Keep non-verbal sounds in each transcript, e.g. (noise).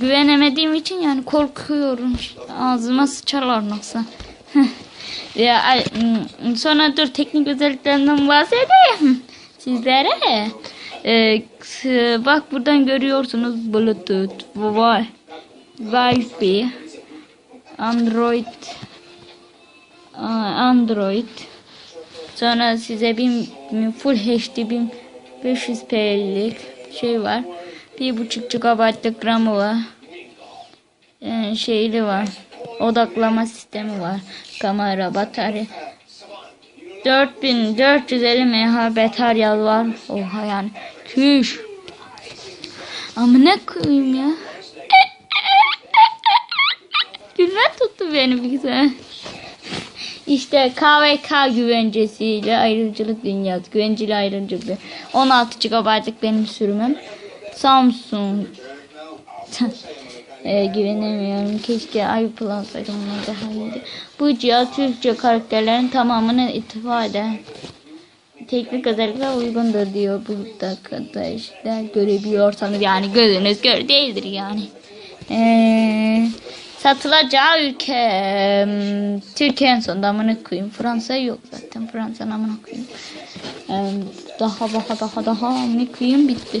Güvenemediğim için yani korkuyorum. Ağzıma sıçarlar nasıl. (laughs) ya, hmm, sonra dur teknik özelliklerinden bahsedeyim sizlere. Ee, bak buradan görüyorsunuz Bluetooth, Wi- Wi-Fi, Android, Android. Sonra size bir full HD 1500p'lik şey var. Bir buçuk GB'lık RAM'ı var. Ee, şeyli var. Odaklama sistemi var. Kamera, batarya. 4450 mAh batarya var. Oha yani. Küş. Ama ne koyayım ya. (laughs) Gülme tuttu beni bir güzel. İşte KVK güvencesiyle ayrımcılık dünyası. Güvenceli ayrımcılık. 16 GB'lık benim sürümüm. Samsung. e, güvenemiyorum. Keşke iPlus daha iyiydi. Bu cihaz Türkçe karakterlerin tamamını eder. Teknik özellikler uygundur diyor burada arkadaşlar. Görebiliyorsanız yani gözünüz gör değildir yani. Eee satılacağı ülke em, Türkiye en sonunda amına koyayım. Fransa yok zaten. Fransa'nın amına koyayım. Em, daha daha daha daha amına koyayım. Bitti.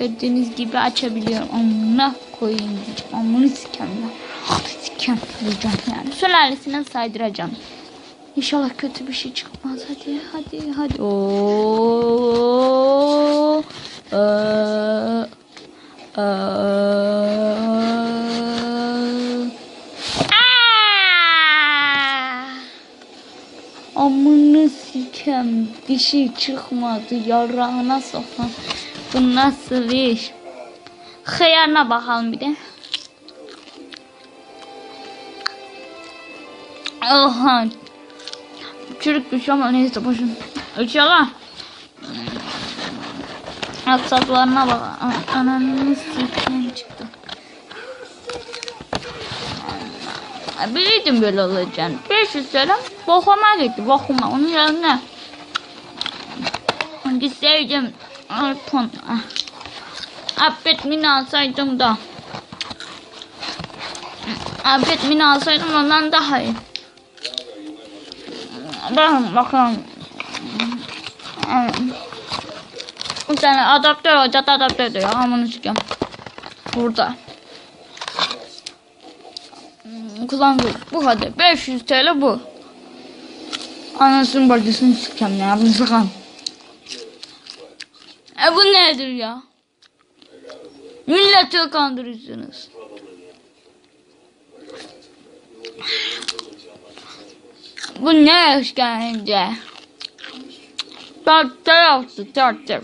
Gördüğünüz gibi açabiliyorum. Amına koyayım diyeceğim. Amını sikem ya. Sikem diyeceğim yani. Sülalesine saydıracağım. İnşallah kötü bir şey çıkmaz. Hadi hadi hadi. Oo. Ee, ee. Amını sikem bir şey çıkmadı yarağına sokan. Bu nasıl iş? Hıyarına bakalım bir de. Oha. Çürük bir şey ama neyse boşun. İnşallah. Aksaklarına bak. A- Ananı sikeyim çıktı. Biliyordum böyle olacağını. 500 lira bokuma gitti bokuma. Onun yerine gitseydim iPhone ah. Affet mini alsaydım da Affet mini alsaydım ondan daha iyi. Bakın bakalım. Bir tane adaptör olacak adaptör diyor. Amanı çıkıyorum. Burada. Kullandık. Bu kadar. 500 TL bu. Anasının bacısını sikeceğim ya. Bunu sakın. E bu nedir ya? Milleti kandırıyorsunuz. Bu ne işkence? Dörtte yaptı dörtte.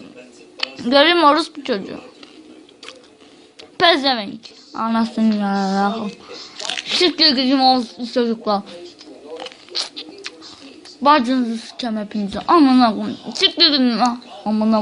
Göreyim orospu çocuğu. Pezevenk. Anasını yararım. Siktir gidin orospu çocuklar. Bacınızı sikem hepinizi. Amına koyayım. Siktir gidin lan. Amına